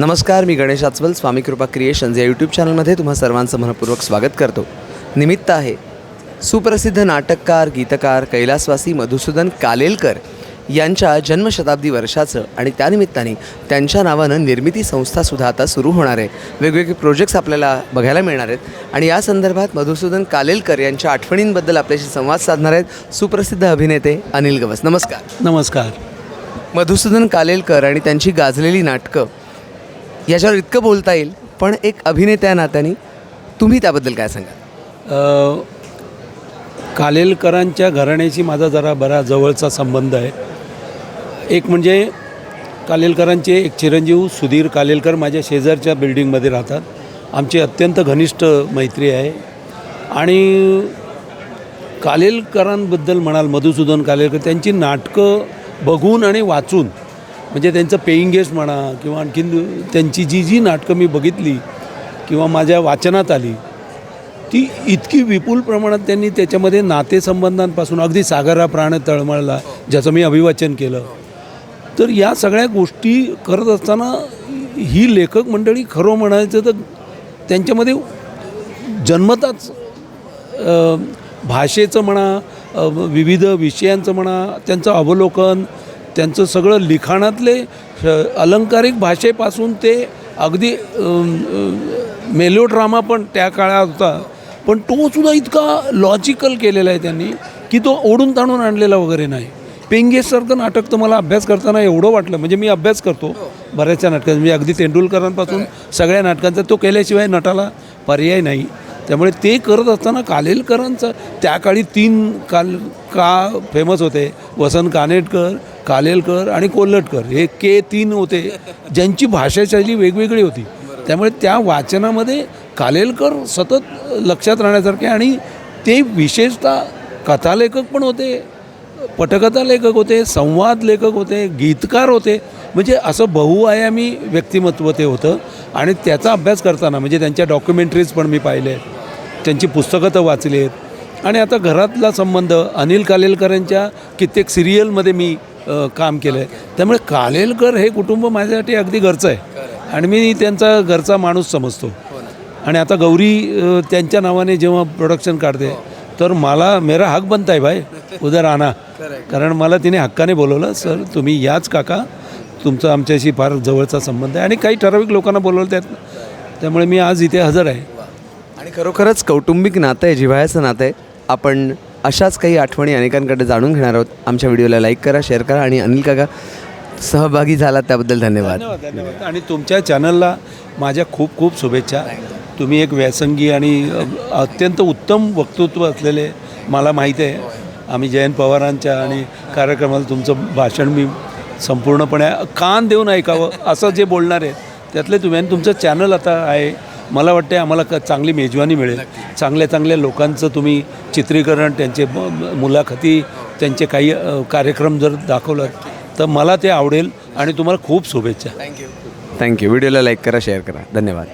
नमस्कार मी गणेश आचवल स्वामी कृपा क्रिएशन्स या यूट्यूब चॅनलमध्ये तुम्हा सर्वांचं मनपूर्वक स्वागत करतो. निमित्त आहे सुप्रसिद्ध नाटककार गीतकार कैलासवासी मधुसूदन कालेलकर यांच्या जन्मशताब्दी वर्षाचं आणि त्यानिमित्ताने त्यांच्या नावानं निर्मिती संस्थासुद्धा आता सुरू होणार आहे. वेगवेगळे प्रोजेक्ट्स आपल्याला बघायला मिळणार आहेत. आणि या संदर्भात मधुसूदन कालेलकर यांच्या आठवणींबद्दल आपल्याशी संवाद साधणार आहेत सुप्रसिद्ध अभिनेते अनिल गवस. नमस्कार. नमस्कार. मधुसूदन कालेलकर आणि त्यांची गाजलेली नाटकं याच्यावर इतकं बोलता येईल पण एक अभिनेत्या नात्याने. तुम्ही त्याबद्दल काय सांगा कालेलकरांच्या घराण्याशी माझा जरा बरा जवळचा संबंध आहे. एक म्हणजे कालेलकरांचे एक चिरंजीव सुधीर कालेलकर माझ्या शेजारच्या बिल्डिंगमध्ये राहतात. आमची अत्यंत घनिष्ठ मैत्री आहे. आणि कालेलकरांबद्दल म्हणाल मधुसूदन कालेलकर त्यांची नाटकं बघून आणि वाचून म्हणजे त्यांचं पेईंग गेस्ट म्हणा किंवा आणखीन त्यांची जी जी नाटकं मी बघितली किंवा माझ्या वाचनात आली ती इतकी विपुल प्रमाणात त्यांनी त्याच्यामध्ये नातेसंबंधांपासून अगदी सागरा प्राण तळमळला ज्याचं मी अभिवाचन केलं. तर या सगळ्या गोष्टी करत असताना ही लेखक मंडळी खरं म्हणायचं तर त्यांच्यामध्ये जन्मताच भाषेचं म्हणा विविध विषयांचं म्हणा त्यांचं अवलोकन त्यांचं सगळं लिखाणातले अलंकारिक भाषेपासून ते अगदी मेलो ड्रामा पण त्या काळात होता. पण तो सुद्धा इतका लॉजिकल केलेला आहे त्यांनी की तो ओढून ताणून आणलेला वगैरे नाही. पेंगेसारखं नाटक तर मला अभ्यास करताना एवढं वाटलं. म्हणजे मी अभ्यास करतो बऱ्याचशा नाटकांचा. म्हणजे अगदी तेंडुलकरांपासून सगळ्या नाटकांचा तो केल्याशिवाय नटाला पर्याय नाही. त्यामुळे ते करत असताना कालेलकरांचं त्या काळी तीन काल का फेमस होते. वसंत कानेटकर कालेलकर आणि कोल्हटकर हे के तीन होते ज्यांची भाषाशैली वेगवेगळी होती. त्यामुळे त्या वाचनामध्ये कालेलकर सतत लक्षात राहण्यासारखे आणि ते विशेषतः कथालेखक पण होते पटकथा लेखक होते संवाद लेखक होते गीतकार होते. म्हणजे असं बहुआयामी व्यक्तिमत्व ते होतं. आणि त्याचा अभ्यास करताना म्हणजे त्यांच्या डॉक्युमेंटरीज पण मी पाहिले. त्यांची पुस्तकं तर वाचली आहेत आणि आता घरातला संबंध अनिल कालेलकरांच्या कित्येक सिरियलमध्ये मी काम केलं आहे त्यामुळे कालेलकर हे कुटुंब माझ्यासाठी अगदी घरचं आहे. आणि मी त्यांचा घरचा माणूस समजतो. आणि आता गौरी त्यांच्या नावाने जेव्हा प्रोडक्शन काढते तर मला मेरा हक बनता आहे भाई उदर आणा कारण मला तिने हक्काने बोलवलं सर तुम्ही याच काका तुमचा आमच्याशी फार जवळचा संबंध आहे. आणि काही ठराविक लोकांना बोलवलं त्यात. त्यामुळे मी आज इथे हजर आहे. आणि खरोखरच कौटुंबिक नातं आहे जिव्हाळ्याचं नातं आहे. आपण अशाच काही आठवणी अनेकांकडे जाणून घेणार आहोत. आमच्या व्हिडिओला लाईक करा शेअर करा आणि अनिल काका सहभागी झाला त्याबद्दल धन्यवाद. धन्यवाद आणि तुमच्या चॅनलला माझ्या खूप खूप शुभेच्छा. तुम्ही एक व्यासंगी आणि अत्यंत उत्तम वक्तृत्व असलेले मला माहीत आहे. आम्ही जयंत पवारांच्या आणि कार्यक्रमाला तुमचं भाषण मी संपूर्णपणे कान देऊन ऐकावं असं जे बोलणार आहे त्यातले तुम्ही आणि तुमचं चॅनल आता आहे मला वाटते आम्हाला क चांगली मेजवानी मिळेल. चांगल्या चांगल्या लोकांचं तुम्ही चित्रीकरण त्यांचे मुलाखती त्यांचे काही कार्यक्रम जर दाखवलं तर मला ते आवडेल आणि तुम्हाला खूप शुभेच्छा. थँक्यू थँक्यू व्हिडिओला लाईक करा शेअर करा. धन्यवाद.